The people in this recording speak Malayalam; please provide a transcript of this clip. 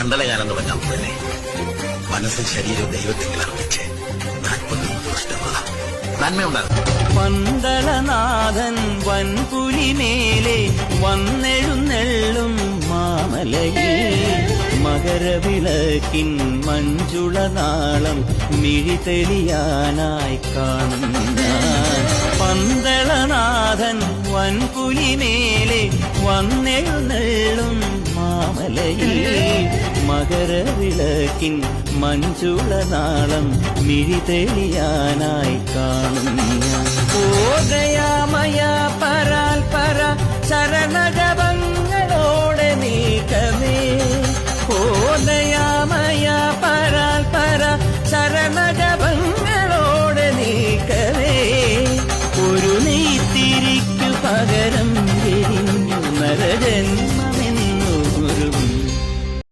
മണ്ഡലകാലം തുടങ്ങാൻ തന്നെ മനസ്സും ശരീരവും ദൈവത്തിൽ അർപ്പിച്ച് നാൽപ്പത് ദുഷ്ടമാണ് നന്മയുണ്ടാകും. വൻപുലിമേലെ വന്നെഴുന്നെള്ളും മാമലയിൽ. മകരവിളക്കിൻ മഞ്ജുളനാളം മിഴി തെളിയാനായി കാണുന്ന പന്തളനാഥൻ വൻപുലിമേലെ വന്നെഴുന്നെള്ളും മാമലയിൽ. മകരവിളക്കിൻ മിഴി തെളിയാനായി കാണും ഓകയാമയ പരാൽ പര ശരണഗവങ്ങളോടെ നീക്കമേ. ഓകയാമയ പരാൽ പര ശരണഗ